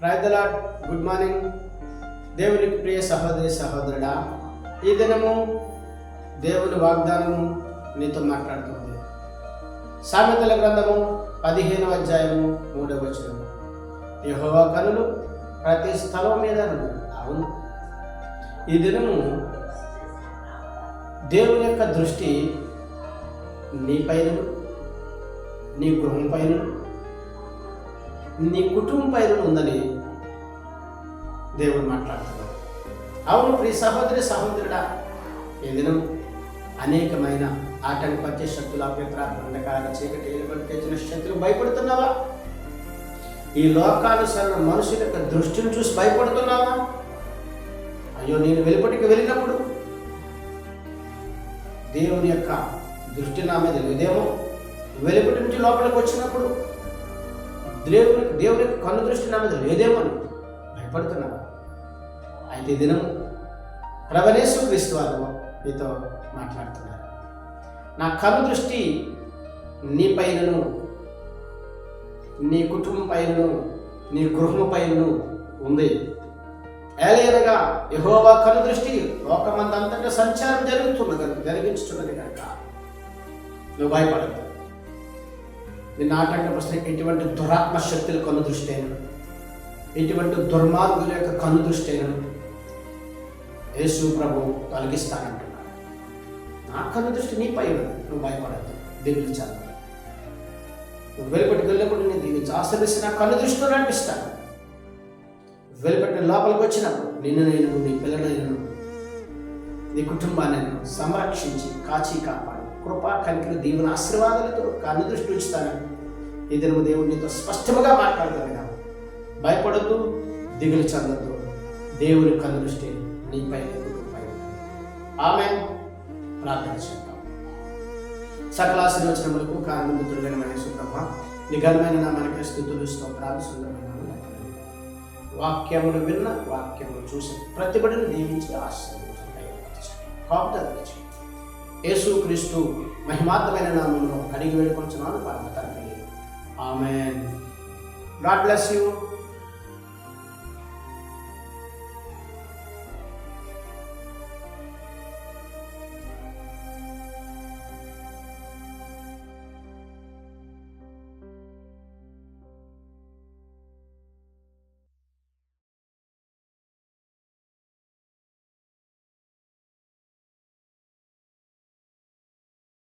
ప్రైదలా good morning దేవునికి ప్రియ సహోదరి సహోదరుడా ఈ దినము దేవుని వాగ్దానము నీతో మాట్లాడుతుంది. సామెతల గ్రంథము పదిహేనవ అధ్యాయము మూడవ వచనము. యహోవా కనులు ప్రతి స్థలం మీద అవును. ఈ దినము దేవుని యొక్క దృష్టి నీ పైన నీ గృహం పైన నీ కుటుంబం పైన ఉందని దేవుడు మాట్లాడుతున్నాడు. అవును ప్రియ సహోదరి సహోదరుడా ఈ దినం అనేకమైన ఆటంకపరిచే శక్తుల అభ్యంతర అంధకార చీకటి తెచ్చిన శక్తులు భయపడుతున్నావా? ఈ లోకానుసరణ మనుషుల యొక్క దృష్టిని చూసి భయపడుతున్నావా? అయ్యో నేను వెలుపటికి వెళ్ళినప్పుడు దేవుని యొక్క దృష్టి నా మీద లేదేమో వెలుపటి నుంచి లోపలికి వచ్చినప్పుడు దేవుని దేవుని యొక్క కన్ను దృష్టి నా మీద లేదేమో భయపడుతున్నారు అయితే ఈ దినం ప్రవణేశ్వర క్రీస్తు వారు మీతో మాట్లాడుతున్నారు. నా కన్ను దృష్టి నీ పైనను నీ కుటుంబం పైనను నీ గృహము పైనను ఉంది. ఏలయనగా యహోవా కను దృష్టి లోకమంతంతటా సంచారం జరుగుతున్నది కనుక జరిగించుతున్నది కనుక నువ్వు భయపడద్దు నిన్న ఆటంకపరిచిన ఎటువంటి దురాత్మ శక్తులు కను దృష్టి అయినా ఎటువంటి దుర్మార్గుల యొక్క కను దృష్టి అయిన యేసు ప్రభు తొలగిస్తానంటున్నాడు. నా కన్ను దృష్టి నీ పై నువ్వు భయపడద్దు దిగులు చాలు నువ్వు వెలుపటికి వెళ్ళినప్పుడు నేను దీవించి ఆశ్రదిస్తే నా కన్ను దృష్టిలో నడిపిస్తాను. వెలుపటి లోపలికి వచ్చినప్పుడు నిన్ను నేను నీ పిల్లలను నీ కుటుంబాన్ని సంరక్షించి కాచి కాపాడు కృపా కనికలు దేవుని ఆశీర్వాదాలతో కన్ను దృష్టి ఉంచుతాను. ఈ దినము దేవుడు నీతో స్పష్టముగా మాట్లాడుతాను భయపడద్దు దిగులు చెందద్దు దేవుని కనుదృష్టి నీపై నీ ఆమె ప్రార్థన చేద్దాం. సకల ఆశీర్వచనములకు కారణముద్రుడైన మహేశ్వరమ్మ నిఘనమైన నామానికి స్థుతులు స్తోత్రాలు సుందరమైన వందనాలు. వాక్యములు విన్న వాక్యములు చూసి ప్రతిబడిని దీవించి ఆశీర్వదించండి యేసు క్రీస్తు మహిమాత్మైన నామంలో అడిగి వేడుకొంచున్నాను పరమ తండ్రి. ఆమెన్. God bless you.